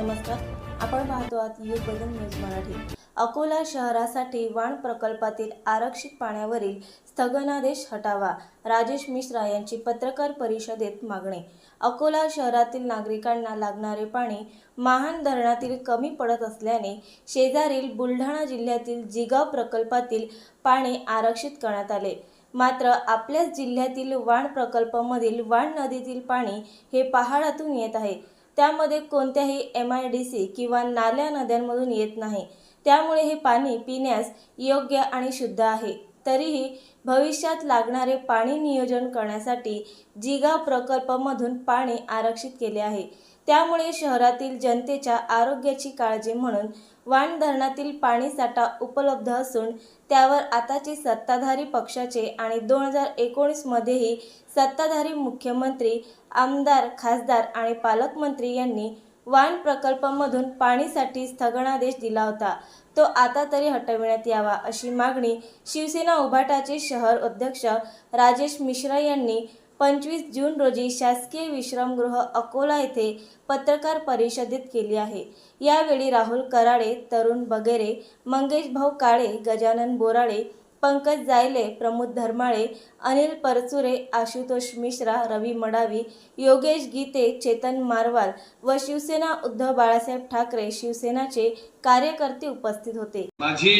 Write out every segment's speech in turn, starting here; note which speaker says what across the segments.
Speaker 1: नमस्कार. आपण पाहतो आहात यू बदल न्यूज मराठी. अकोला शहरासाठी वाण प्रकल्पातील आरक्षित पाण्यावरील स्थगनादेश हटावा राजेश मिश्रा यांची पत्रकार परिषदेत मागणी. अकोला शहरातील नागरिकांना लागणारे पाणी महान धरणातील कमी पडत असल्याने शेजारील बुलढाणा जिल्ह्यातील जिगाव प्रकल्पातील पाणी आरक्षित करण्यात आले. मात्र आपल्याच जिल्ह्यातील वाण प्रकल्पामधील वाण नदीतील पाणी हे पहाडातून येत आहे. त्यामध्ये कोणत्याही एम आय डी सी किंवा नाल्या नद्यांमधून येत नाही. त्यामुळे हे पाणी पिण्यास योग्य आणि शुद्ध आहे. तरीही भविष्यात लागणारे पाणी नियोजन करण्यासाठी जिगा प्रकल्पामधून पाणी आरक्षित केले आहे. त्यामुळे शहरातील जनतेच्या आरोग्याची काळजी म्हणून वाण धरणातील पाणीसाठा उपलब्ध असून त्यावर आताचे सत्ताधारी पक्षाचे आणि दोन हजार एकोणीसमध्येही सत्ताधारी मुख्यमंत्री आमदार खासदार आणि पालकमंत्री यांनी वाण प्रकल्पामधून पाणीसाठी स्थगनादेश दिला होता. तो आता तरी हटविण्यात यावा अशी मागणी शिवसेना उभाटाचे शहर अध्यक्ष राजेश मिश्रा यांनी पंचवीस जून रोजी शासकीय विश्रामगृह अकोला येथे पत्रकार परिषदेत केली आहे. यावेळी राहुल कराडे तरुण बगेरे मंगेश भाऊ काळे गजानन बोराळे पंकज जायले प्रमोद धर्माळे अनिल परचुरे आशुतोष मिश्रा रवी मडावी योगेश गीते चेतन मारवाल व शिवसेना उद्धव बाळासाहेब ठाकरे शिवसेनाचे कार्यकर्ते उपस्थित होते.
Speaker 2: माझी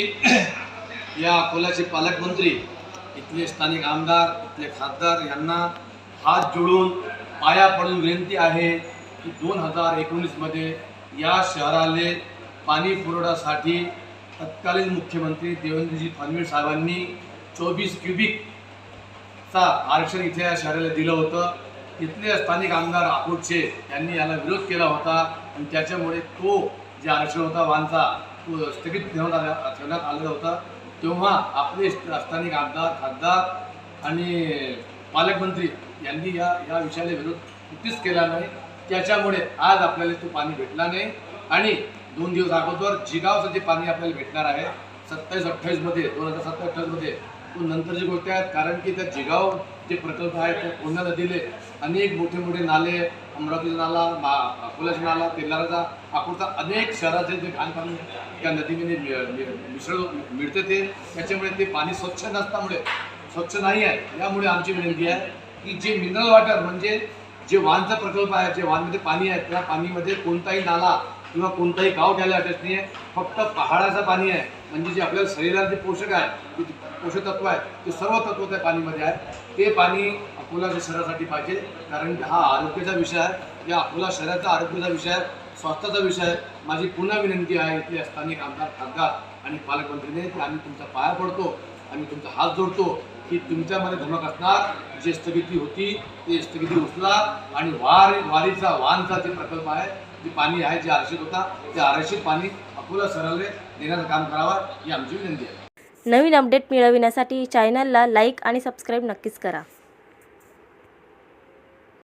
Speaker 2: या अकोल्याचे पालकमंत्री इथले स्थानिक आमदार इथले खासदार यांना हात जोडून पाया पडून विनंती आहे की दोन हजार एकोणीसमध्ये या शहराले पाणी पुरवठ्यासाठी तत्कालीन मुख्यमंत्री देवेंद्रजी फडणवीस साहेबांनी चोवीस क्युबिकचा आरक्षण इथे या शहराला दिलं होतं. तिथले स्थानिक आमदार अकोटचे यांनी याला विरोध केला होता आणि त्याच्यामुळे तो जे आरक्षण होता वांचा तो स्थगित ठेवण्यात आला ठेवण्यात आलेला होता. तेव्हा आपले स्थानिक आमदार खासदार आणि पालकमंत्री यांनी या या विषयाला विरोध कुठेच केला नाही. त्याच्यामुळे आज आपल्याला तो पाणी भेटला नाही. आणि दोन दिवस अगोदर जिगावचं जे पाणी आपल्याला भेटणार आहे सत्तावीस अठ्ठावीसमध्ये दोन हजार सत्तावीस अठ्ठावीसमध्ये तो नंतरची गोष्ट आहेत कारण की त्या जिगाव जे प्रकल्प आहे त्या पूर्ण नदीले अनेक मोठे मोठे नाले अमरावतीचा नाला मा अकोल्याचा नाला तेलाराचा अकोटचा अनेक शहराचे जे घाण पाणी त्या नदीमध्ये मिसळ मिळते ते. त्याच्यामुळे ते पाणी स्वच्छ नसल्यामुळे स्वच्छ नाही आहे. यामुळे आमची विनंती आहे की जे मिनरल वॉटर म्हणजे जे वाहनचा प्रकल्प आहे जे वाहनमध्ये पाणी आहे त्या पाणीमध्ये कोणताही नाला किंवा कोणताही गाव घ्यायला हटत नाही आहे. फक्त पहाडाचं पाणी आहे. म्हणजे जे आपल्या शरीरात जे पोषक आहे पोषक तत्व आहे ते सर्व तत्व त्या पाणीमध्ये आहे. ते पाणी अकोला शहरासाठी पाहिजे. कारण की हा आरोग्याचा विषय आहे. या अकोला शहराचा आरोग्याचा विषय आहे. स्वास्थ्याचा विषय आहे. माझी पुन्हा विनंती आहे इथले स्थानिक आमदार खासदार आणि पालकमंत्रीने की आम्ही तुमचा पाया पडतो. आम्ही तुमचा हात जोडतो. की तुमच्यामध्ये धमक असणार जे स्थगिती होती ते स्थगिती उचला आणि वार वारीचा वानचा जे प्रकल्प आहे जे पाणी आहे जे आरक्षित होता ते आरक्षित पाणी अकोला शहराला देण्याचं काम करावं ही आमची विनंती आहे.
Speaker 1: नवीन अपडेट मिळविण्यासाठी चॅनलला लाईक आणि सबस्क्राईब नक्कीच करा.